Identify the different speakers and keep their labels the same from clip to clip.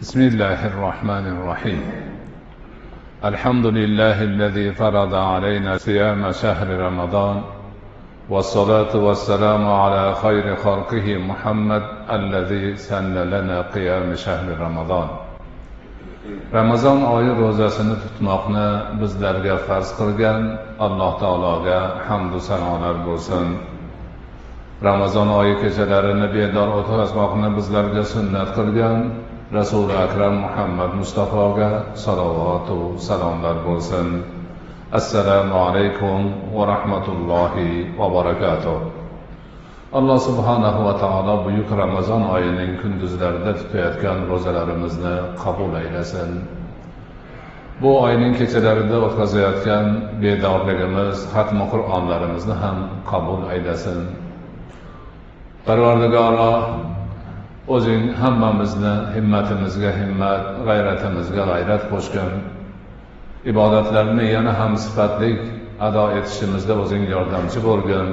Speaker 1: بسم الله الرحمن الرحيم. الحمد لله الذي فرض علينا صيام شهر رمضان والصلاة والسلام على خير خلقه محمد الذي سن لنا قيام شهر رمضان. رمضان آي روزة سنة تتمقنا بزدرجة فرز قرغن الله تعالى جاء حمد سنة البرسن رمضان آي كجدر النبي دار اتو اسمقنا بزدرجة سنة قرغن rasuli akram muhammad mustafoga salovatu salomlar bo'lsin. Assalomu alaykum va rahmatullohi va barakatuh. Alloh subhanahu va taolo buyuk ramazon oyining kunduzlarida tutayotgan ro'zalarimizni qabul aylasin. Bu oyning kechalarida o'tkazayotgan bedorligimiz xatmi qur'onlarimizni ham qabul aylasin. Parvardigoro o'zing hammamizni himmatimizga himmat g'ayratimizga g'ayrat qo'shgin. Ibodatlarni yana ham sifatli ado etishimizda o'zing yordamchi bo'lgin.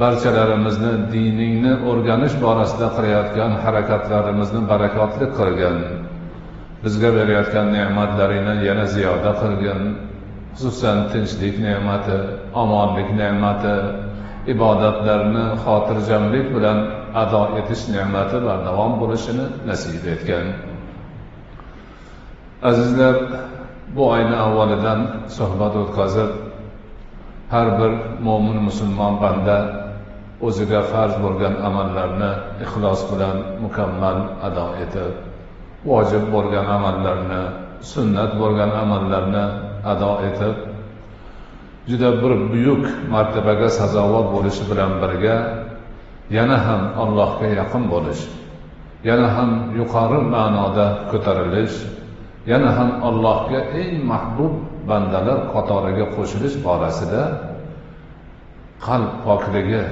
Speaker 1: Barchalarimizni diningni o'rganish borasida qilayotgan harakatlarimizni barakotli qilgin. Bizga berayotgan ne'matlaringni yana ziyoda qilgin. Xususan tinchlik ne'mati omonlik ne'mati ibodatlarni xotirjamlik bilan ado etish ne'mati bardavom bo'lishini nasib etgan. Azizlar bu oyni avvalidan suhbat o'tkazib har bir mo'min musulmon banda o'ziga farz bo'lgan amallarni ixlos bilan mukammal ado etib vojib bo'lgan amallarni sunnat bo'lgan amallarni ado etib juda bir buyuk martabaga sazovor bo'lishi bilan birga yana ham allohga yaqin bo'lish yana ham yuqori ma'noda ko'tarilish yana ham allohga eng mahbub bandalar qatoriga qo'shilish borasida qalb pokligi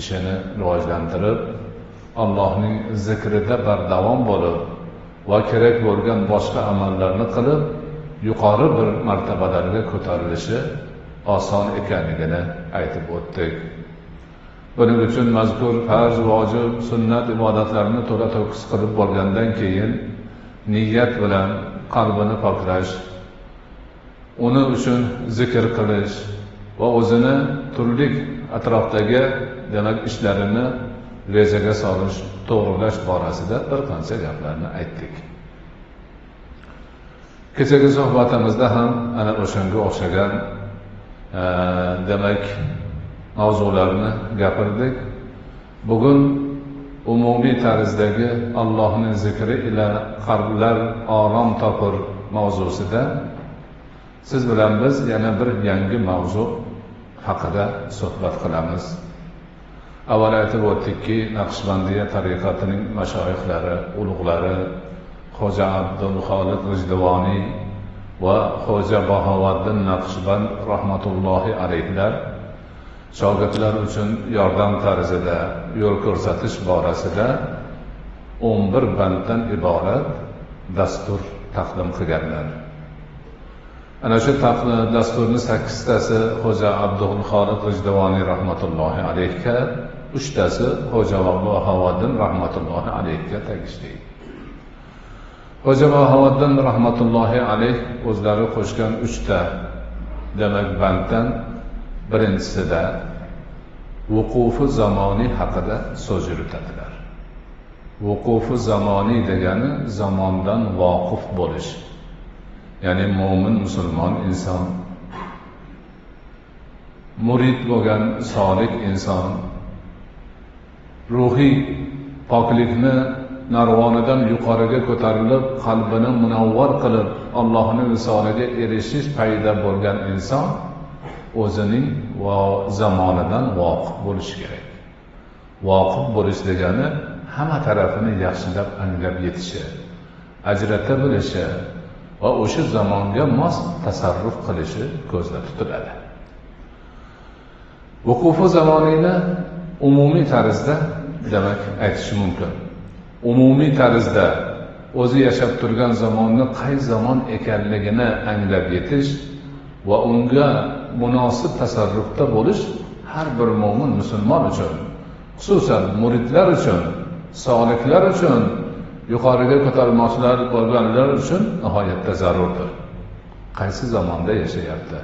Speaker 1: ishini rivojlantirib allohning zikrida bardavom bo'lib va kerak bo'lgan boshqa amallarni qilib yuqori bir martabalarga ko'tarilishi oson ekanligini aytib o'tdik. Buning uchun mazkur farz vojib sunnat ibodatlarini to'la to'kis qilib bo'lgandan keyin niyat bilan qalbini poklash uni uchun zikr qilish va o'zini turli atrofdagi demak ishlarini rejaga solish to'g'rilash borasida bir qancha gaplarni aytdik. Kechagi suhbatimizda ham ana o'shanga o'xshagan demak mavzularni gapirdik. Bugun umumiy tarzdagi allohni zikri ila qalblar orom topur mavzusida siz bilan biz yana bir yangi mavzu haqida suhbat qilamiz. Avval aytib o'tdikki naqshbandiya tariqatining mashoyihlari ulug'lari xo'ja abdul xoliq g'ijduvoniy va xo'ja bahovaddin naqshband rahmatullohi alayhilar shogirdlar uchun yordam tarzida yo'l ko'rsatish borasida o'n bir banddan iborat dastur taqdim qilganlar. Ana shu dasturni sakkiztasi xo'ja abdul xoliq g'ijduvoniy rahmatullohi alayhga uchtasi xo'ja bahovaddin rahmatullohi alayhga tegishli. Hoji bahovaddin rahmatullohi alayh o'zlari qo'shgan uchta demak banddan birinchisida vuqufi zamoniy haqida so'z yuritadilar. Vuqufi zamoniy degani zamondan voqif bo'lish. Ya'ni mo'min musulmon inson murid bo'lgan solih inson ruhiy poklikni narvonidan yuqoriga ko'tarilib qalbini munavvar qilib allohni visoliga erishish payida bo'lgan inson o'zining va zamonidan voqif bo'lishi kerak. Voqif bo'lish degani hamma tarafini yaxshilab anglab yetishi ajrata bilishi va o'sha zamonga mos tasarruf qilishi ko'zda tutiladi. Vuqufi zamoniyni umumiy tarzda demak aytish mumkin. Umumiy tarzda o'zi yashab turgan zamonni qay zamon ekanligini anglab yetish va unga munosib tasarrufda bo'lish har bir mo'min musulmon uchun xususan muridlar uchun soliklar uchun yuqoriga ko'tarilmoqchilar bo'lganlar uchun nihoyatda zarurdir. Qaysi zamonda yashayapti?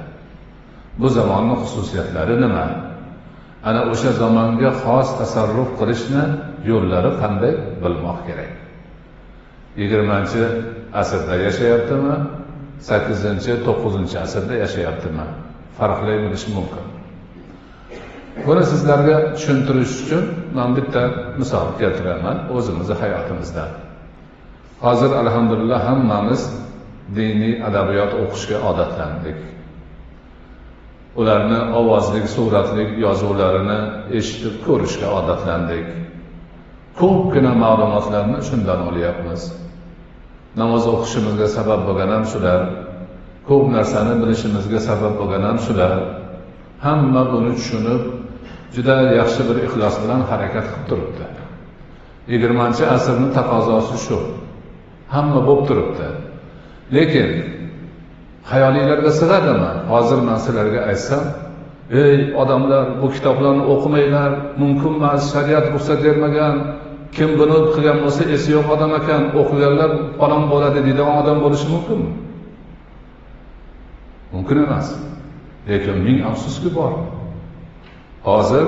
Speaker 1: Bu zamonni xususiyatlari nima? Ana o'sha zamonga xos tasarruf qilishni yo'llari qanday bilmoq kerak? Yigirmanchi asrda yashayaptimi? Sakkizinchi to'qqizinchi asrda yashayaptimi? Farqlay bilish mumkin. Buni sizlarga tushuntirish uchun man bitta misol keltiraman o'zimizni hayotimizdan. Hozir alhamdulillah hammamiz diniy adabiyot o'qishga odatlandik. Ularni ovozli suratli yozuvlarini eshitib ko'rishga odatlandik. Ko'pgina ma'lumotlarni shundan olyapmiz. Namoz o'qishimizga sabab bo'lgan ham shular ko'p narsani bilishimizga sabab bo'lgan ham shular. Hamma buni tushunib juda yaxshi bir ixlos bilan harakat qilib turibdi. Yigirmanchi asrni taqozosi shu. Hamma bo'lib turibdi. Lekin hayolinglarga sig'adimi? Hozir man sizlarga aytsam ey odamlar bu kitoblarni o'qimanglar. Mumkin emas shariat ruxsat bermagan. Kim buni qilgan bo'lsa esi yo'q odam ekan. O'qiganlar falon bo'ladi deydigan odam bo'lishi mumkinmi mumkin emas. Lekin ming afsuski bor. Hozir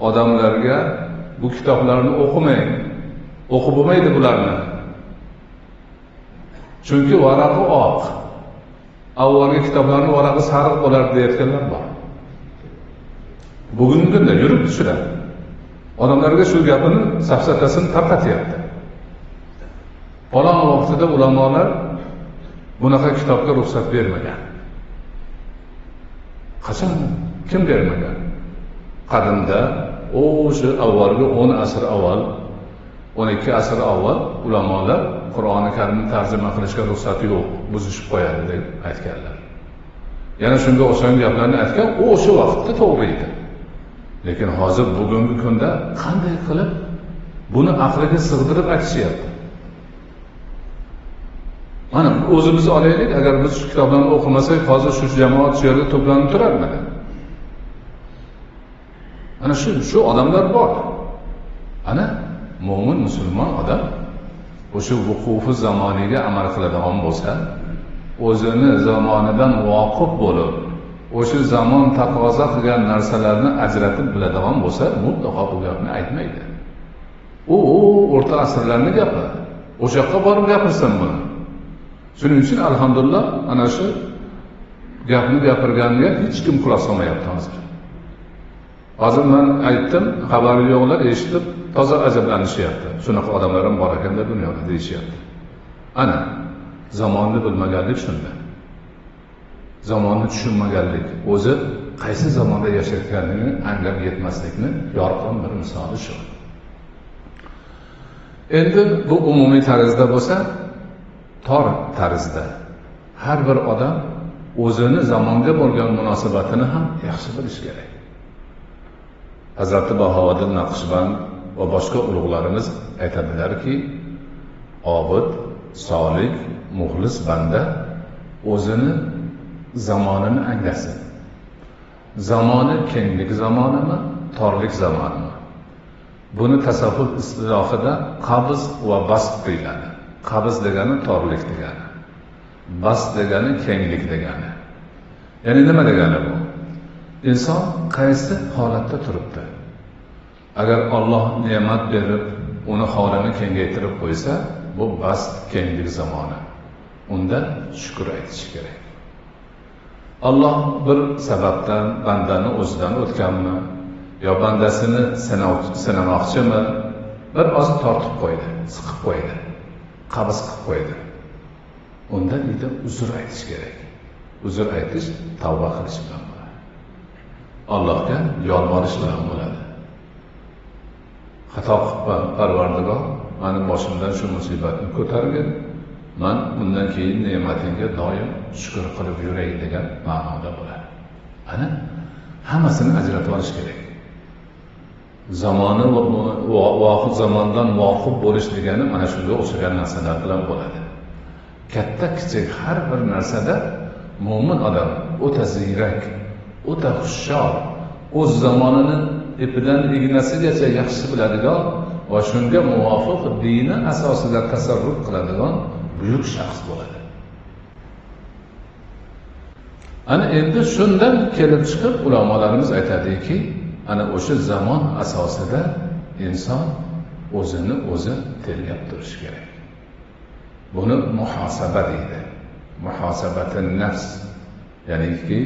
Speaker 1: odamlarga bu kitoblarni o'qimang. O'qib bo'lmaydi bularni. Chunki varaqi oq. Avvalgi kitoblarni varaqi sariq bo'lardi deyayotganlar bor. Bugungi kunda yuribdi shular odamlarga shu gapini safsatasini tarqatyapti. Falon vaqtida ulamolar bunaqa kitobga ruxsat bermagan. Qachon? Kim bermagan? Qadimda o'sha avvalgi o'n asr avval o'n ikki asr avval ulamolar qur'oni karimni tarjima qilishga ruxsati yo'q. Buzishib qo'yadi deb aytganlar. Yana shunga o'xshagan gaplarni aytgan u o'sha vaqtda to'g'ri edi. Lekin hozir bugungi kunda qanday qilib buni aqliga sig'dirib aytishyapti? Mana o'zimizni olaylik agar biz shu kitoblarni o'qimasak hozir shu jamoat shu yerda to'planib turarmidi? Ana shu shu odamlar bor. Ana mo'min musulmon odam o'sha vuqufi zamoniga amal qiladigan bo'lsa o'zini zamonidan voqif bo'lib o'sha zamon taqozo qilgan narsalarni ajratib biladigan bo'lsa mutlaqo bu gapni aytmaydi. U o'rta asrlarni gapi o'sha yoqqa borib gapirsin buni. Shuning uchun alhamdulillah ana shu gapni gapirganiga hech kim quloq solmayapti hozir. Hozir man aytdim xabari yo'qlar eshitib toza ajablanishyapti. Shunaqa odamlar ham bor ekanda dunyoda deyishyapti. Ana zamonni bilmaganlik shunda. Zamonni tushunmaganlik o'zi qaysi zamonda yashayotganligini anglab yetmaslikni yorqin bir misoli shu. Endi bu umumiy tarzda bo'lsa tor tarzda. Har bir odam o'zini zamonga bo'lgan munosabatini ham yaxshi bilish kerak. Hazrati bahovuddin naqshband va boshqa ulug'larimiz aytadilarki obid solih muxlis banda o'zini zamonini anglasin. Zamoni kenglik zamonimi torlik zamonimi? Buni tasavvuf istilohida qabz va bast deyiladi. Qabz degani torlik degani. Bast degani kenglik degani. Ya'ni nima degani bu? Inson qaysi holatda turibdi? Agar olloh ne'mat berib uni holini kengaytirib qo'ysa bu bast kenglik zamoni. Unda shukur aytish kerak. Alloh bir sababdan bandani o'zidan o'tganmi yo bandasini sinamoqchimi bir oz tortib qo'ydi siqib qo'ydi qabz qilib qo'ydi. Unda deydi uzr aytish kerak. Uzr aytish tavba qilish bilan bo'ladi. Allohga yolvorish bilan bo'ladi. Xato qilibman parvardigor mani boshimdan shu musibatni ko'targin. Man bundan keyin ne'matingga doim shukur qilib yuray degan ma'noda bo'ladi. Ana hammasini ajratib olish kerak. Zamoni vohid zamondan voqif bo'lish degani mana shunga o'xshagan narsalar bilan bo'ladi. Katta kichik har bir narsada mo'min odam o'ta ziyrak o'ta hushyor o'z zamonini ipidan ignasigacha yaxshi biladigan va shunga muvofiq dini asosida tasarruf qiladigan buyuk shaxs bo'ladi. Ana endi shundan kelib chiqib ulamolarimiz aytadiki ana o'sha zamon asosida inson o'zini o'zi tergab turishi kerak. Buni muhosaba deydi. Muhosabati nafs ya'niki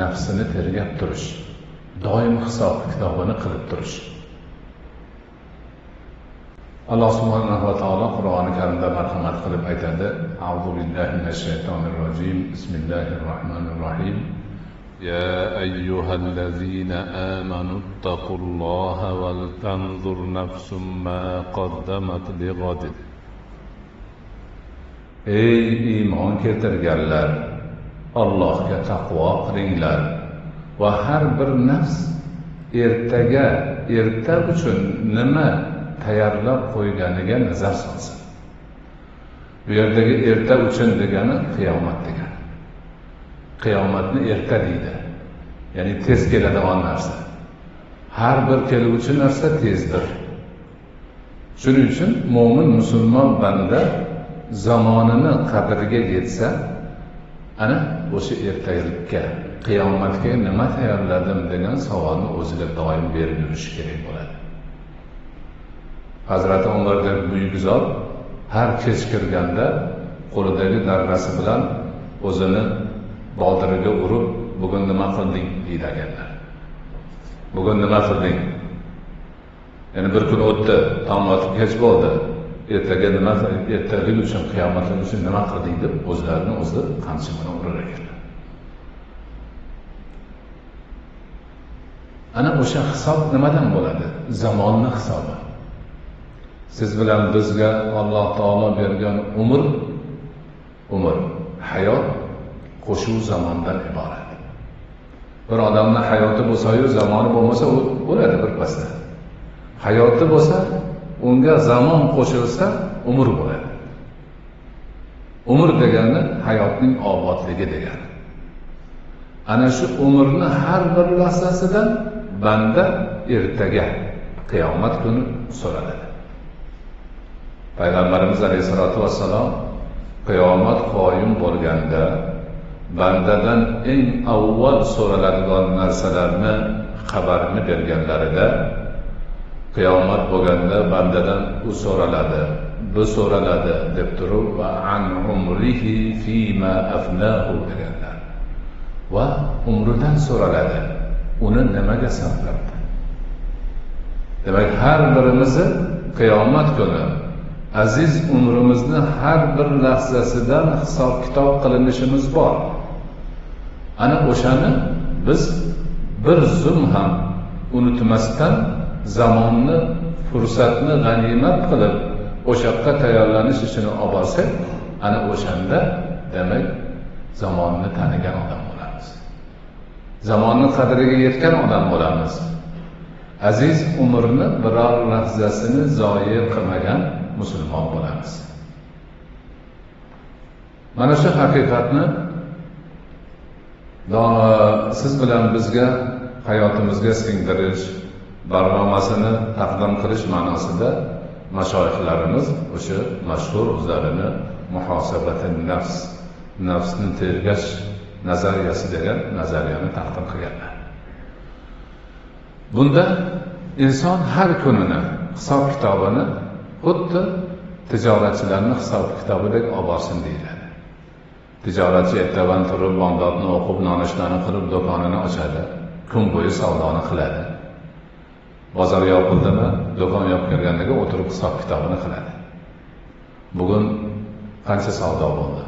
Speaker 1: nafsini tergab turish doim hisob kitobini qilib turish. alloh subhanahu va taolo qur'oni karimda marhamat qilib aytadi auzu billahi minash shaytonir rojim bismillahir rohmanir rohim
Speaker 2: يا أيها الذين آمنوا اتقوا الله ولتنظر نفس ما قدمت لغد
Speaker 1: ey iymon keltirganlar allohga taqvo qilinglar va har bir nafs ertaga erta uchun nima tayyorlab qo'yganiga nazar solsin. Bu yerdagi erta uchun degani qiyomat degani. Qiyomatni erta deydi. Ya'ni tez keladigan narsa. Har bir keluvchi narsa tezdir shuning uchun mo'min musulmon banda zamonini qadriga yetsa ana o'sha ertalikka qiyomatga nima tayyorladim degan savolni o'ziga doim berib yurishi kerak bo'ladi. Hazrati umar deb buyuk zot har kech kirganda qo'lidagi darrasi bilan o'zini boldiriga urib bugun nima qilding? deydiganlar. Bugun nima qilding? Ya'ni bir kun o'tdi tong otib kech bo'ldi. Ertaga nima ertalik uchun qiyomatlik uchun nima qilding deb o'zlarini o'zi qamchi bilan urar ekanlar ana o'sha hisob nimadan bo'ladi? Zamonni hisobi. Siz bilan bizga alloh taolo bergan umr umr hayot qo'shuv zamondan iborat. Bir odamni hayoti bo'lsayu zamoni bo'lmasa u o'ladi birpasda hayoti bo'lsa unga zamon qo'shilsa umr bo'ladi. Umr degani hayotning obodligi degani. Ana shu umrni har bir lahzasidan banda ertaga qiyomat kuni so'raladi. Payg'ambarimiz alayhissalotu vassalom qiyomat qoyim bo'lganda bandadan eng avval so'raladigan narsalarni xabarini berganlarida qiyomat bo'lganda bandadan u so'raladi bu so'raladi deb turib va an umrihi fima afnahu deganlar. Va umridan so'raladi uni nimaga sarflabdi? Demak har birimizni qiyomat kuni aziz umrimizni har bir lahzasidan hisob kitob qilinishimiz bor. Ana o'shani biz bir zum ham unutmasdan zamonni fursatni g'animat qilib o'sha yoqqa tayyorlanish uchun olib borsak ana o'shanda demak zamonni tanigan odam bo'lamiz. Zamonni qadriga yetgan odam bo'lamiz. Aziz umrni biror lahzasini zoyi qilmagan musulmon bo'lamiz. Mana shu haqiqatni siz bilan bizga hayotimizga singdirish barnomasini taqdim qilish ma'nosida mashoyihlarimiz o'sha mashhur o'zlarini muhosabati nafs nafsni tergash nazariyasi degan nazariyani taqdim qilganlar. Bunda inson har kunini hisob kitobini xuddi tijoratchilarni hisob kitobidek olib borsin deyiladi. Tijoratchi ertadan turib bomdodni o'qib nonushtani qilib do'konini ochadi kun bo'yi savdoni qiladi. Bozor yopildimi do'kon yopib kirgandaga o'tirib hisob kitobini qiladi. Bugun qancha savdo bo'ldi?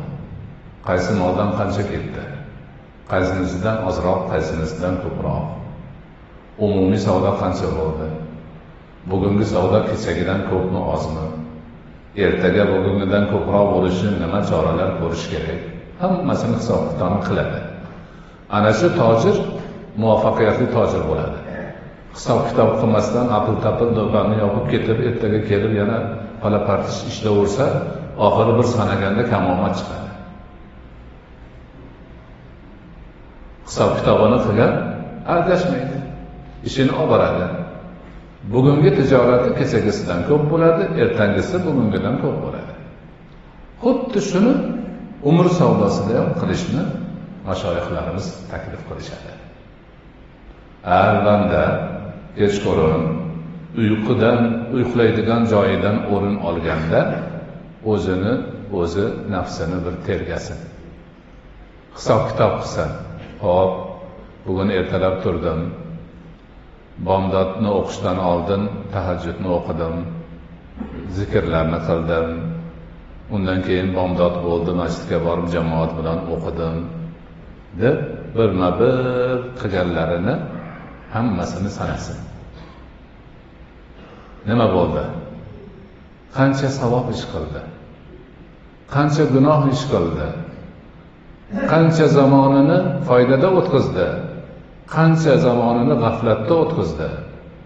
Speaker 1: Qaysi moldan qancha ketdi? Qaysinisidan ozroq qaysinisidan ko'proq? Umumiy savdo qancha bo'ldi? Bugungi savdo kechagidan ko'pmi ozmi ertaga bugungidan ko'proq bo'lishi nima choralar ko'rish kerak? Hammasini hisob kitobini qiladi. Ana shu tojir muvaffaqiyatli tojir bo'ladi. Hisob kitob qilmasdan apil tapil do'konni yopib ketib ertaga kelib yana pala partish ishlayversa oxiri bir sanaganda kamomad chiqadi. Hisob kitobini qilgan adashmaydi ishini olib boradi. Bugungi tijorati kechagisidan ko'p bo'ladi ertangisi bugungidan ko'p bo'ladi. Xuddi shuni umr savdosida ham qilishni mashoyihlarimiz taklif qilishadi. Har kechqurun uyqudan uxlaydigan joyidan o'rin olganda o'zini o'zi nafsini bir tergasin. Hisob kitob qilsin hop bugun ertalab turdim bomdodni o'qishdan oldin tahajjudni o'qidim zikrlarni qildim undan keyin bomdod bo'ldi masjidga borib jamoat bilan o'qidim deb birma bir qilganlarini hammasini sanasin. Nima bo'ldi? Qancha savob ish qildi? Qancha gunoh ish qildi? Qancha zamonini foydada o'tkazdi? Qancha zamonini g'aflatda o'tkazdi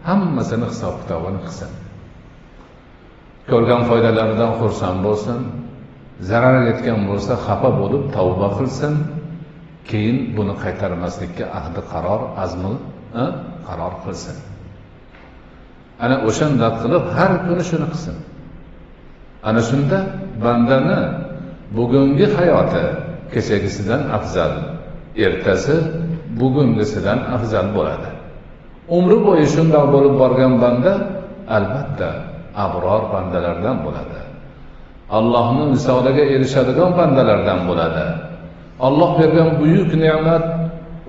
Speaker 1: hammasini hisob kitobini qilsin. Ko'rgan foydalaridan xursand bo'lsin zarar yetgan bo'lsa xafa bo'lib tavba qilsin keyin buni qaytarmaslikka ahdi qaror azmi qaror qilsin. Ana o'shanda qilib har kuni shuni qilsin. Ana shunda bandani bugungi hayoti kechagisidan afzal ertasi bugungisidan afzal bo'ladi. Umri bo'yi shundoq bo'lib borgan banda albatta abror bandalardan bo'ladi. Allohni misoliga erishadigan bandalardan bo'ladi. Olloh bergan buyuk ne'mat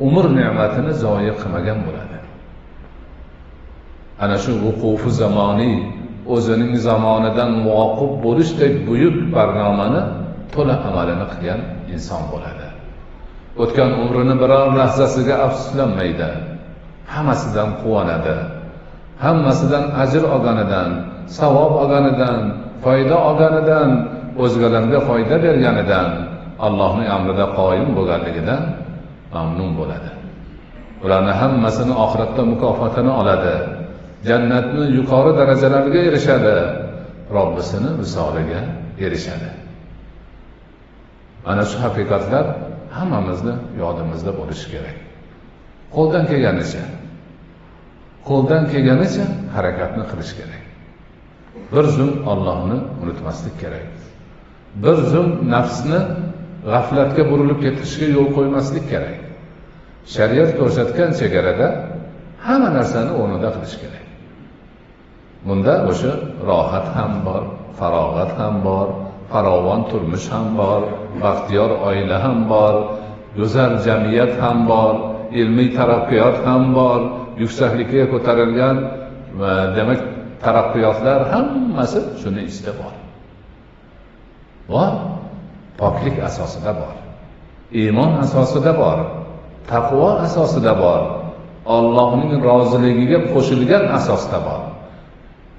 Speaker 1: umr ne'matini zoyi qilmagan bo'ladi. Ana shu vuqufi zamoniy o'zining zamonidan muvoqib bo'lishdek buyuk barnomani to'la amalini qilgan inson bo'ladi. O'tgan umrini biror lahzasiga afsuslanmaydi. Hammasidan quvonadi. Hammasidan ajr olganidan savob olganidan foyda olganidan o'zgalarga foyda berganidan allohning amrida qoyim bo'lganligidan mamnun bo'ladi. Ularni hammasini oxiratda mukofotini oladi. Jannatni yuqori darajalariga erishadi. Robbisini visoliga erishadi. Mana shu haqiqatlar hammamizni yodimizda bo'lishi kerak. Qo'ldan kelganicha qo'ldan kelganicha harakatni qilish kerak. Bir zum ollohni unutmaslik kerak. Bir zum nafsni g'aflatga burilib ketishga yo'l qo'ymaslik kerak. Shariat ko'rsatgan chegarada hamma narsani o'rnida qilish kerak. Bunda o'sha rohat ham bor farog'at ham bor farovon turmush ham bor baxtiyor oila ham bor go'zal jamiyat ham bor ilmiy taraqqiyot ham bor yuksaklikka ko'tarilgan va demak taraqqiyotlar hammasi shuni ichida bor. Bor poklik asosida bor iymon asosida bor taqvo asosida bor ollohning roziligiga qo'shilgan asosda bor.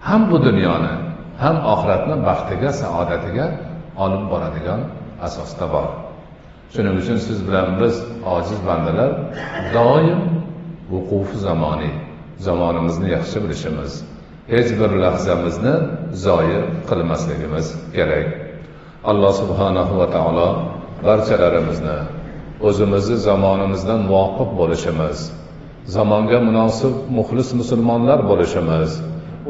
Speaker 1: Ham bu dunyoni ham oxiratni baxtiga saodatiga olib boradigan asosda bor. Shuning uchun siz bilan biz ojiz bandalar doim vuqufi zamoniy zamonimizni yaxshi bilishimiz hech bir lahzamizni zoyi qilmasligimiz kerak. Alloh subhanahu va taolo barchalarimizni o'zimizni zamonimizdan voqif bo'lishimiz zamonga munosib muxlis musulmonlar bo'lishimiz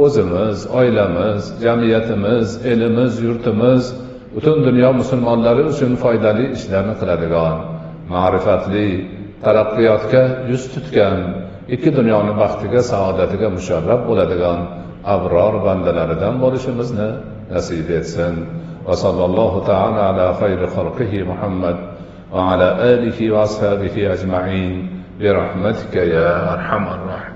Speaker 1: o'zimiz oilamiz jamiyatimiz elimiz yurtimiz butun dunyo musulmonlari uchun foydali ishlarni qiladigan ma'rifatli taraqqiyotga yuz tutgan ikki dunyoni baxtiga saodatiga musharraf bo'ladigan abror bandalaridan bo'lishimizni nasib etsin وصلى الله تعالى على خير خلقه محمد وعلى آله وأصحابه أجمعين برحمتك يا أرحم الراحمين